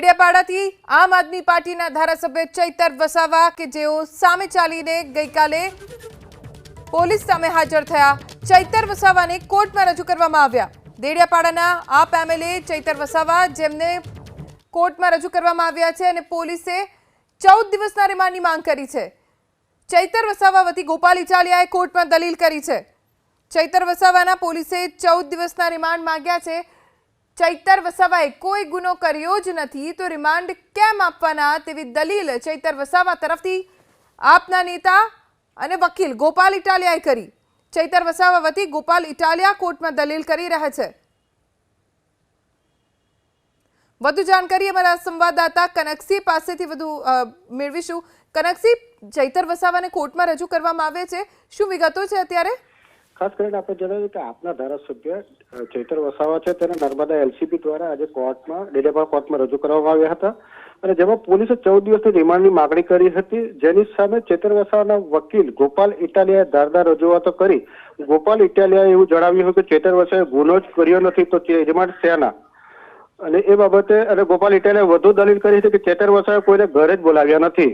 ડેડિયાપાડાથી આમ આદમી પાર્ટીના ધારાસભ્ય ચૈતર વસાવા કે જેઓ સામે ચાલીને ગઈકાલે પોલીસ સામે હાજર થયા. ચૈતર વસાવાને કોર્ટમાં રજૂ કરવામાં આવ્યા. દેડિયાપાડાના આપ એમએલએ ચૈતર વસાવા જેમને કોર્ટમાં રજૂ કરવામાં આવ્યા છે અને પોલીસે ચૌદ દિવસના રિમાન્ડની માંગ કરી છે. ચૈતર વસાવા વતી ગોપાલ ઇચાલિયાએ કોર્ટમાં દલીલ કરી છે. ચૈતર વસાવાના પોલીસે ચૌદ દિવસના રિમાન્ડ માંગ્યા છે. ચૈતર વસાવાએ કોઈ ગુનો કર્યો જ નથી, તો રિમાન્ડ કેમ આપવાના તેવી દલીલ ચૈતર વસાવા તરફથી આપના નેતા અને વકીલ ગોપાલ ઇટાલિયાએ કરી. ચૈતર વસાવા વતી ગોપાલ ઇટાલિયા કોર્ટમાં દલીલ કરી રહ્યા છે. વધુ જાણકારી અમારા સંવાદદાતા કનકસી પાસેથી વધુ મેળવીશું. કનકસી ચૈતર વસાવાને કોર્ટમાં રજૂ કરવામાં આવે છે. શું વિગતો છે અત્યારે? ખાસ કરીને આપણે જણાવ્યું કે આપના ધારાસભ્ય ચેતર વસાવા છે. તેને નર્મદા એલસીબી દ્વારા આજે કોર્ટમાં ડેડેપા કોર્ટમાં રજૂ કરવામાં આવ્યા હતા. અને જેમાં પોલીસે ચૌદ દિવસની રિમાન્ડની માગણી કરી હતી. જેની સામે ચેતર વસાવાના વકીલ ગોપાલ ઇટાલિયાએ ધારદાર રજૂઆતો કરી. ગોપાલ ઇટાલિયાએ એવું જણાવ્યું હતું કે ચેતર વસાવે ગુનો જ કર્યો નથી તો તે રિમાન્ડ શેના? અને એ બાબતે, અને ગોપાલ ઇટાલિયાએ વધુ દલીલ કરી હતી કે ચેતર વસાવે કોઈને ઘરે જ બોલાવ્યા નથી.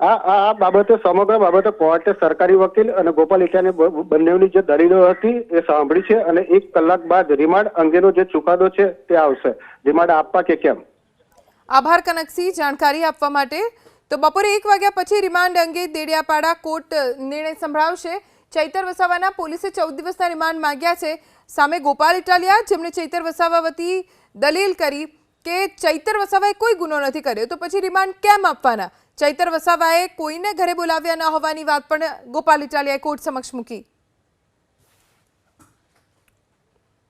આ આ બાબતે સમગ્ર બાબતે કોર્ટે સરકારી વકીલ અને ગોપાલ ઇટાને બંનેની જે દલીલો હતી એ સાંભળી છે અને એક કલાક બાદ રિમાન્ડ અંગેનો જે ચુકાદો છે તે આવશે. રિમાન્ડ આપવા કે કેમ? આભાર કનકસી જાણકારી આપવા માટે. તો બપોરે એક વાગ્યા પછી રિમાન્ડ અંગે દેડિયાપાડા કોર્ટ નિર્ણય સંભળાવશે. ચૈતર વસાવાના પોલીસે ચૌદ દિવસના રિમાન્ડ માંગ્યા છે. સામે ગોપાલ ઇટાલિયા, જેમણે ચૈતર વસાવા દલીલ કરી. કે ચૈતર વસાવાએ કોઈ ગુનો નથી કર્યો, તો પછી રિમાન્ડ કેમ આપવાના? ચૈતર વસાવાએ કોઈને ઘરે બોલાવ્યા ન હોવાની વાત પણ ગોપાલ ઇટાલિયાએ કોર્ટ સમક્ષ મૂકી.